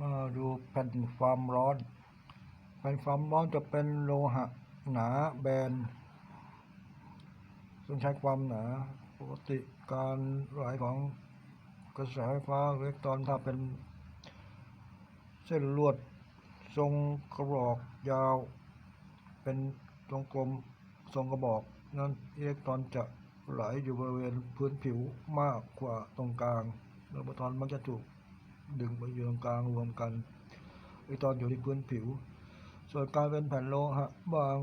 มาดูแผ่นความร้อน แผ่นความร้อนจะเป็นโลหะหนาแบน ซึ่งใช้ความหนา ปกติการไหลของกระแสไฟฟ้าอิเล็กตรอนถ้าเป็น เส้นลวดทรงกระบอกยาว เป็นทรงกลมทรงกระบอก นั้นอิเล็กตรอนจะไหลอยู่บริเวณพื้นผิวมากกว่าตรงกลางแล้วโปรตอนมักจะถูก ดึงไปอยู่ตรงกลางรวมกันอิเล็กตรอนอยู่ที่พื้นผิว ส่วนการเป็นแผ่นโลหะบาง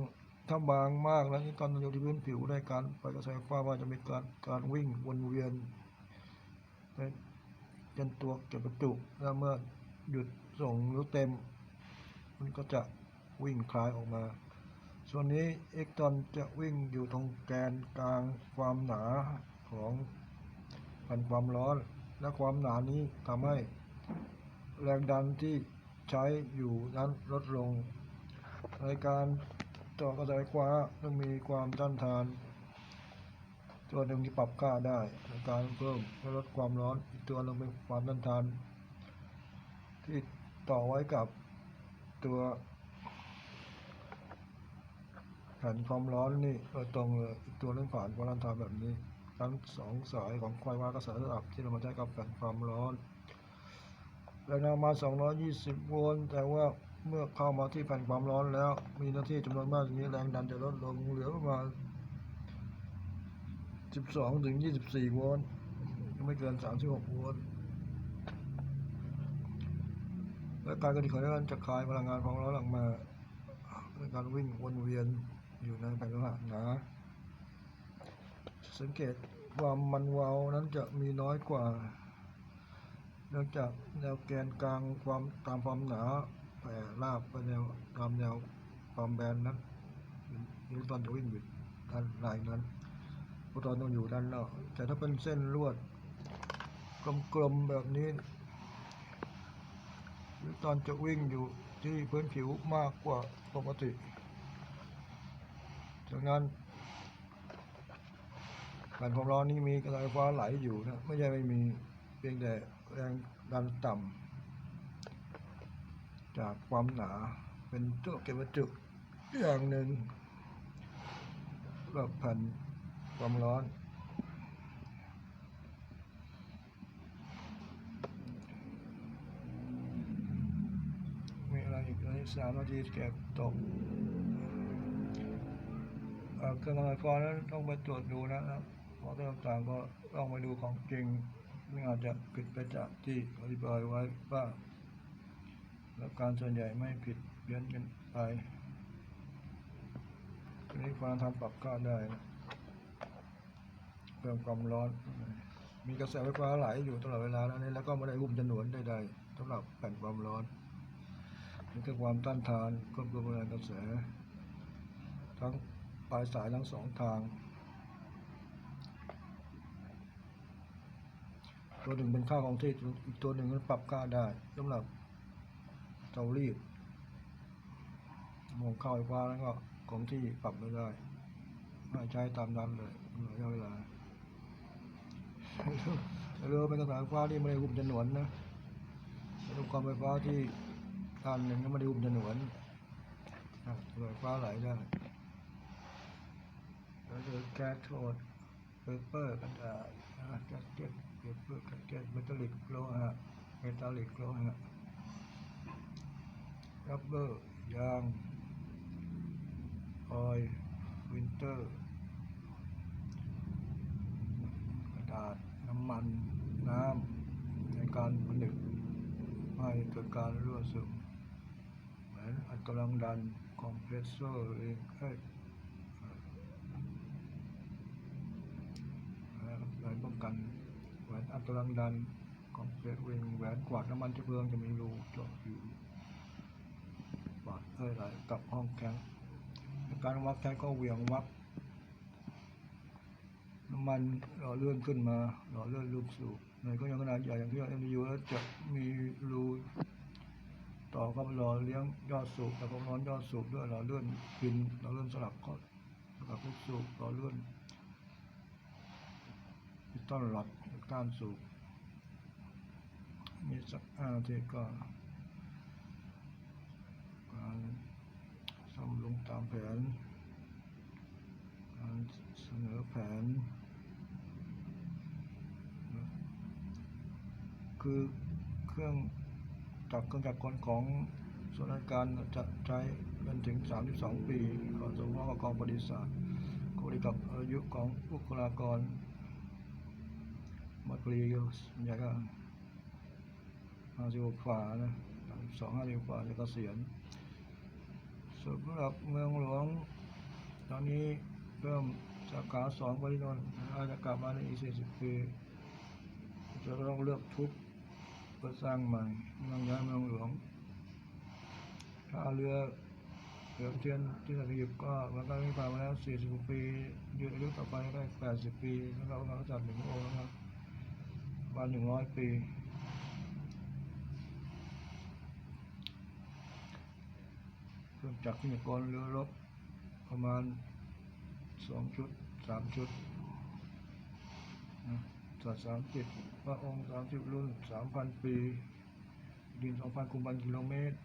ถ้าบางมากแล้วอิเล็กตอนอยู่ที่พื้นผิวได้การไปกระแสไฟฟ้าว่าจะมีการการวิ่งวนเวียนเป็นตัวเก็บประจุแล้วเมื่อหยุดส่งหรือเต็ม มันก็จะวิ่งคลายออกมา ส่วนนี้เอ็กตรอนจะวิ่งอยู่ตรงแกนกลางความหนาของแผ่นความร้อน และความหนานี้ทำให้ แรงดันที่ใช้อยู่นั้นลดลง ในการต่อกระแสไฟฟ้าต้องมีความต้านทาน ตัวหนึ่งที่ปรับค่าได้ในการเพิ่มและลดความร้อนอีกตัวหนึงเป็นความต้านทาน ที่ต่อไว้กับตัวแผ่นความร้อนนี่ตรงเลยอีกตัวนึงผ่านความร้อนทานแบบนี้ ทั้งสองสายของไฟฟ้ากระแสระดับที่เรามาใช้กับแผ่นความร้อน แรงดันมา 220 โวลต์ แต่ว่าเมื่อเข้ามาที่แผ่นความร้อนแล้ว มีหน้าที่จำนวนมากอย่างนี้แรงดันจะลดลงเหลือประมาณ 12 ถึง 24 โวลต์ ไม่เกิน 36 โวลต์และการกระดิกของแรงดันจะคายพลังงานความร้อนออกมาในการวิ่งวนเวียนอยู่ในแผ่นโลหะหนาสังเกตความมันวาวนั้นจะมีน้อยกว่า เนื่องจากแนวแกนกลางความตามความหนาแผ่ราบไปแนวตามแนวความแบนนั้นนิวตันจะวิ่งอยู่ด้านในนั้นโปรตอนต้องอยู่ด้านนอกแต่ถ้าเป็นเส้นลวดกลมๆแบบนี้นิวตันจะวิ่งอยู่ที่พื้นผิวมากกว่าปกติจากนั้นแผ่นความร้อนนี้มีกระแสไฟฟ้าไหลอยู่นะไม่ใช่ไม่มีเพียงแต่ แรงดันต่ำจากความหนาเป็นตัวเก็บวัตถุอย่างหนึ่งแบบแผ่นความร้อนมีอะไรอีกอันนี้สามนาทีเก็บตกเอ่อเครื่องกำลังไฟฟ้านั้นต้องไปตรวจดูนะครับเพราะต่างๆก็ต้องไปดูของจริง ไม่อาจจะผิดไปจากที่อธิบายไว้บ้างหลักการส่วนใหญ่ไม่ผิดเพี้ยนกันไปนี้ความทำปรับค่าได้นะเพิ่มความร้อน มีกระแสไฟฟ้าไหลอยู่ตลอดเวลาแล้วนี่แล้วก็ไม่ได้หุ้มฉนวนใดๆสำหรับแผ่นความร้อนนี่คือความต้านทานควบคุมแรงกระแส ทั้งปลายสายทั้งสองทาง ตัวหนึ่งเป็นค่าของที่อีกตัวหนึ่งมันปรับค่าได้สำหรับเตารีดมองเข้าไฟฟ้าแล้วก็ของที่ปรับไม่ได้ไม่ใช้ตามนั้นเลยระยะเวลาเรือเป็นกระแสไฟฟ้าที่ไม่ได้หุ้มฉนวนนะเป็นอุปกรไฟฟ้าที่ด้านหนึ่งก็ไม่ได้หุ้มฉนวนอะไฟฟ้าไหลได้แล้วคือแก๊สโทดเปเปอร์กระดาษแก๊สเก็ต เปเปอร์แก๊สเมทัลลิกโลหะเมทัลลิกโลหะรับเบอร์ยางออยวินเตอร์ กระดาษ น้ำมัน น้ำในการผนึกให้เกิดการรั่วซึมเหมือนอัดกำลังดันคอมเพรสเซอร์เองเอ้ยแหวนป้องกัน หวนอัดกำลังดันของเปลตวิงแหวนกวาดน้ำมันเชื้อเพลิงจะมีรูเจาะอยู่ปอดเอ้ยไหลกับห้องแข็งการวัดแข็งก็เหวี่ยงวัดน้ำมันหล่อเลื่อนขึ้นมาหล่อเลื่อนลูกสูบในก็ยังขนาดใหญ่อย่างที่เราเอ็มยูแล้วจะมีรูต่อเข้าไปหล่อเลี้ยงยอดสูบแต่ความร้อนยอดสูบด้วยหล่อเลื่อนพินหล่อเลื่อนสลับข้อสลับลูกสูบหล่อเลื่อนพิสตอนหล กานสูบมีสักห้านาทีก็การซ่อมลงตามแผน การเสนอแผน คือเครื่องจักรเครื่องจักรกลของส่วนราชการจะใช้เป็นถึง 32 ปีก่อนสมมติว่ากองบริษัทก็ดีกับอายุของบุคลากร มักรีก็ส่วนใหญ่ก็ห้าสิบกว่านะสองห้าสิบกว่าจะเกษียณสำหรับเมืองหลวง ตอนนี้เริ่มสาขาสองไปที่นนท์อาจจะกลับมาในอีกสี่สิบปีจะต้องเลือกทุบเพื่อสร้างใหม่เมืองย้ายเมืองหลวงถ้าเรือเรือเทียนที่สัตหีบก็มันก็ม่ผ่านมาแล้วสี่สิบปียืนอายุต่อไปได้แปดสิบปีแล้วเราก็จัดหนึ่งโอนะครับ วันหนึ่งร้อยปีเครื่องจักรที่กรเรือรบประมาณสองชุดสามชุดนะสัตว์สามสิบพระองค์สามสิบรุ่นสามพันปี ดินสองพันกุมพันกิโลเมตร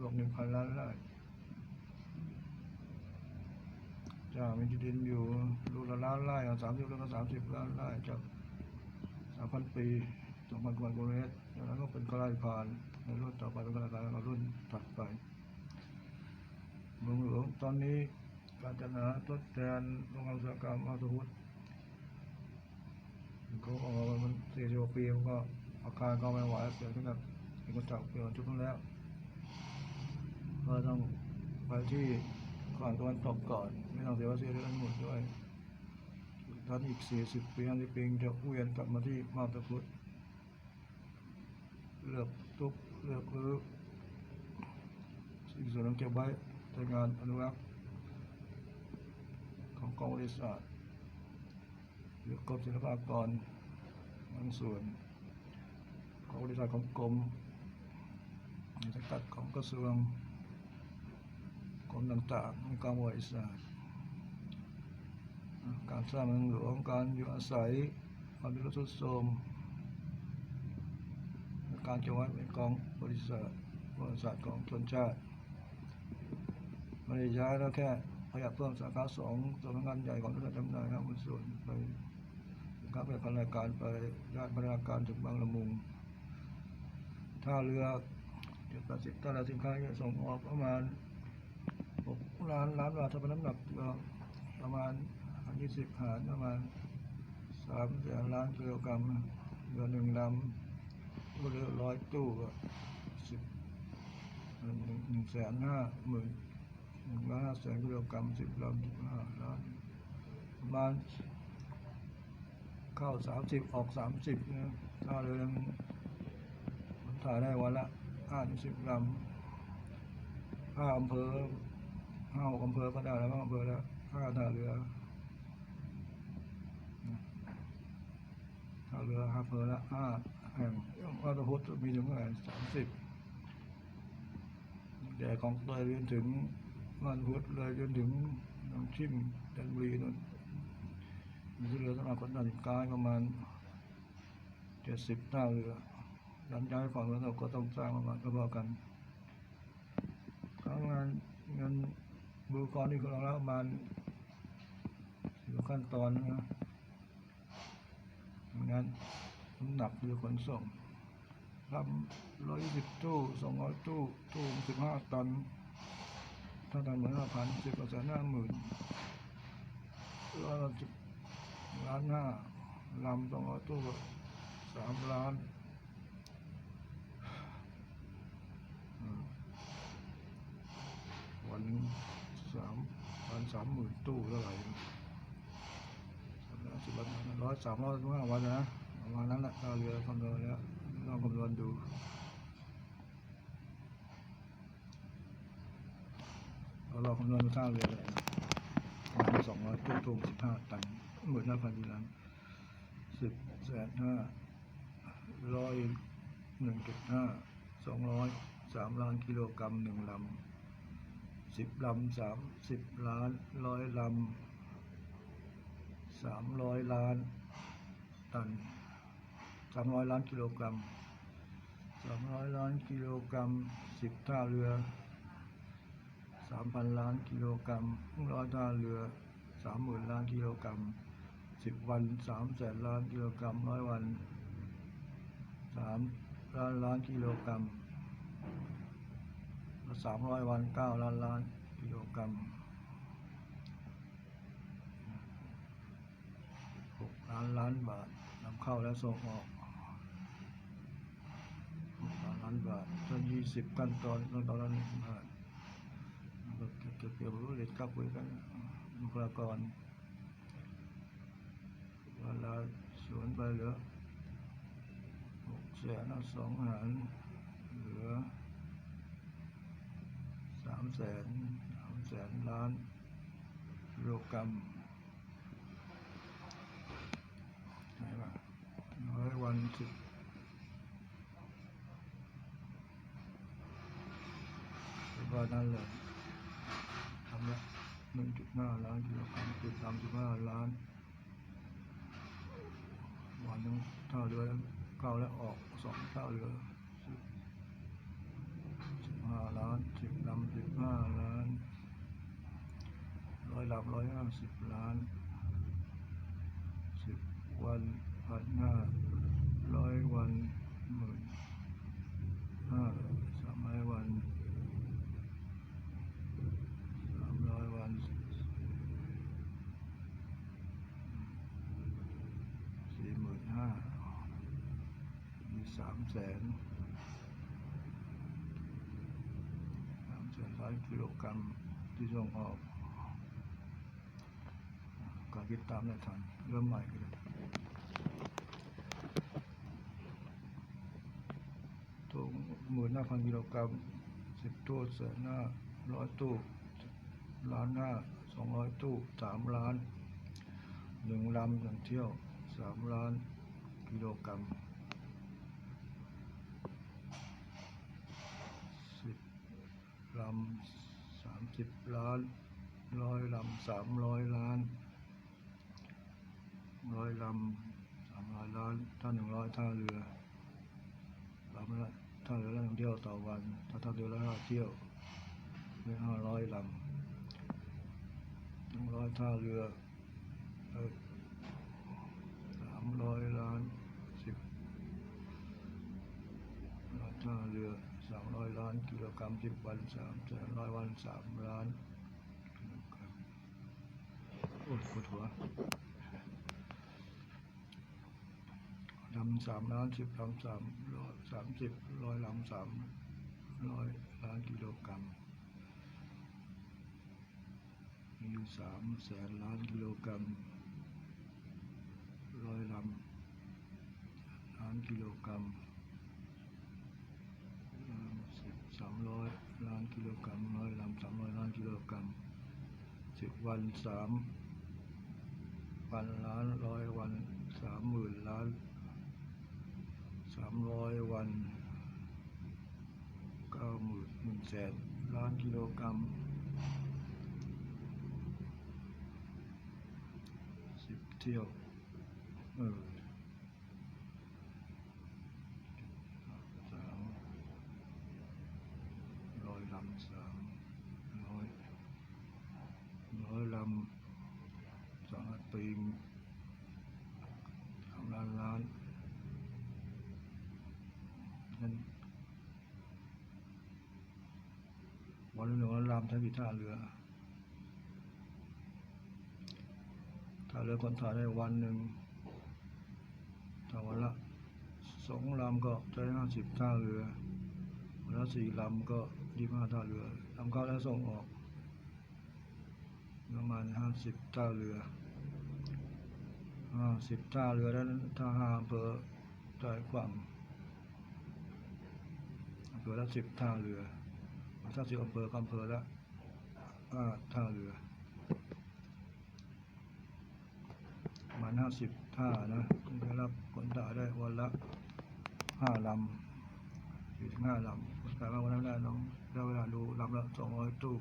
รวมหนึ่งพันล้านไร่จ้ามีที่ดินอยู่รูละล้านไร่สามสิบรุ่นก็สามสิบล้านไร่จาก สามพันปีสองพันกุมพันกิโลเมตรจากนั้นก็เป็นกระไรผ่านในรุ่นต่อไปเป็นกระไรผ่านแล้วรุ่นถัดไปเมืองหลวงตอนนี้การจัดหาทดแทนโรงงานอุตสาหกรรมอาตุพุธเขาออกมามันสี่สิบปีมันก็อาคารก็ไม่ไหวเปลี่ยนขึ้นกับเอกจักรเปลี่ยนชุดนั้นแล้วก็ต้องไปที่ฝั่งตะวันตกก่อน ไม่ต้องเสียภาษีเรื่องหมดด้วย ท่านอีกสี่สิบปีห้าสิบปีจะเวียนกลับมาที่มาตาพุทธเลือกทุกเลือกรื้อสิ่งส่วนนั้นเก็บไว้ในงานอนุรักษ์ของกองบริษัทหรือกรมศิลปากรบางส่วนของบริษัทของกรมในสังกัดของกระทรวงกรมต่างๆในกองบริษัท การสร้างเมืองหลวงการอยู่อาศัยความเป็นรถทุดโทมการจังหวัดเป็นกองบริษัทบริษัทของชนชาติไม่ได้ย้แล้วแค่ขยับเพิ่มสาขาสองสำนักงานใหญ่ของรัฐจำหน่ายห้างหุ้นส่วนไปครับไปพันราการไปย่านพันราการถึงบางละมุงท่าเรือจ็ดแปดสิบท่าเรือสินค้าจะส่งออกประมาณหกล้านล้านบาทถ้าเป็นน้ำหนักประมาณ ยี่สิบหารประมาณสามแสนล้านกิโลกรัมเรือหนึ่งลำก็เรือร้อยตู้ก็สิบหนึ่งหนึ่งแสนห้าหมื่นหนึ่งล้านห้าแสนกิโลกรัมสิบลำสิบห้าล้านประมาณเข้าสามสิบออกสามสิบนะถ้าเรือมันถ่ายได้วันละห้าสิบลำห้าอำเภอห้าหกอำเภอก็ได้แล้วบาอำเภอละห้าท่าเรือ ท่าเรือห้าอำเภอละห้าแห่งวัดพุทธมีถึงเท่าไหร่สามสิบแต่ของเลยเรียนถึงมันพุทธเลยจนถึงน้ำชิมจันบุรีนั่นมีเรือสำหรับคนตัดกายประมาณเจ็ดสิบท่าเรือหลังจากฝั่งแล้วเราก็ต้องสร้างประมาณก็พอกันทางงานเงินบุกรนี่ของเราแล้วประมาณอยู่ขั้นตอนนะ งานน้ำหนักเรือขนส่งทำร้อยสิบตู้สองร้อยตู้ ตู้สิบห้าตัน ถ้าตันเหมือนห้าพันสิบเปอร์เซ็นต์ห้าหมื่นร้อยสิบล้านห้าลำสองร้อยตู้ก็สามล้านวันหนึ่งสามพันสามหมื่นตู้เท่าไหร่ สามร้อยสิบวันร้อยสามร้อยห้าวันนะประมาณนั้นแหละเราเรือคำนวณแล้วลองคำนวณดูเราลองคำนวณดูท่าเรือเลยประมาณสองร้อยตู้ทงสิบห้าตันหมื่นห้าพันกิโลสิบแสนห้าร้อยหนึ่งจุดห้าสองร้อยสามล้านกิโลกรัมหนึ่งลำสิบลำสามสิบล้านร้อยลำ สามร้อยล้านตันสามร้อยล้านกิโลกรัมสามร้อยล้านกิโลกรัมสิบท่าเรือสามพันล้านกิโลกรัมร้อยท่าเรือสามหมื่นล้านกิโลกรัมสิบวันสามแสนล้านกิโลกรัมร้อยวันสามล้านล้านกิโลกรัมสามร้อยวันเก้าล้านล้านกิโลกรัม หกล้านล้านบาทนำเข้าและส่งออกหกล้านล้านบาทถ้ายี่สิบขั้นตอนขั้นตอนละหนึ่งบาทเก็บเก็บเกี่ยวกับเด็กกับคุยกันบุคลากรเวลาสวนไปเหลือหกแสนสองหารเหลือสามแสนสามแสนล้านโลกรัมไหนวะร้อย วันสิบว่านั่นเลยทำละหนึ่งจุดห้าล้านกิโลกรัมจุดสามสิบห้าล้านวันนึงเท่าเรือเข้าและออกสองเท่าเรือสิบห้าล้านสิบลำสิบห้าล้านร้อยลำร้อยห้าสิบล้านสิบวันพันห้า ร้อยวันหมื่นห้าสามร้อยวันสามร้อยวันสี่หมื่นห้ามีสามแสนสามแสนร้อยกิโลกรัมที่ส่งออกก็คิดตามได้ทันเริ่มใหม่กันลยตู้ห มื่นห้าพันกิโลกรัมสิบตู้แสนห้าร้อยตู้ล้านห้าสองร้อยตู้สามล้านหนึ่งลำหนึ่งเที่ยวสามล้านกิโลกรัมสิบลำสามสิบล้านร้อยลำสามร้อยล้านร้อยลำสามร้อยล้าน ถ้าหนึ่งร้อยท่าเรือลำละ ท่าเรือละหนึ่งเที่ยวต่อวันถ้าท่าเรือละห้าเที่ยวไม่ห้าร้อยลำหนึ่งร้อยท่าเรือสามร้อยล้านสิบร้อยท่าเรือสามร้อยล้านกิโลกรัมสิบวันสามแสนร้อยวันสามล้านกิโลกรัมอ้ยปวดหัว ลำสามล้านสิบลำสามร้อยสามสิบร้อยลำสามร้อยล้านกิโลกรัมมีอยู่สามแสนล้านกิโลกรัมร้อยลำล้านกิโลกรัมสิบสามร้อยล้านกิโลกรัมร้อยลำสามร้อยล้านกิโลกรัมสิบวันสามพันล้านร้อยวันสามหมื่นล้านามร้อยวันเก้าหมื่นหนึ่งแสนล้านกิโลกรัมสิบเที่ยวเออสามร้อยลำสามร้อยร้อยลำสองอัดปีมสามล้านล้านนั่นวันละหนึ่งร้อยลำ ใช้กี่ท่าเรือถ้าเรือคนถ่ายได้วันหนึ่งถ้าวันละสองลำก็ใช้ห้าสิบท่าเรือวันละสี่ลำก็ยี่ห้าท่าเรือลำเข้าและส่งออกประมาณห้าสิบท่าเรือห้าสิบท่าเรือแล้วถ้าห้าอำเภอจ่ายความอำเภอละสิบท่าเรือถ้าสิบอำเภอก็อำเภอละ้าท่าเรือประมาณห้าสิบท่านะได้รับคนถ่าได้วันละห้าลำสี่ถึงห้าลำคนถ่ามาวันนั้นได้น้องได้เวลาดูลำละสองร้อยตู้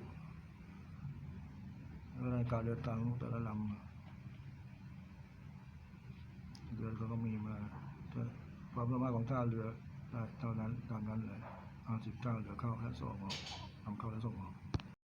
แล้วในการเดินทางแต่ละลำเดือนเขาก็มีมาความสามารถของท่าเรือได้เท่านั้นตามนั้นเลยห้าสิบท่าเรือเข้าและส่งออกอำ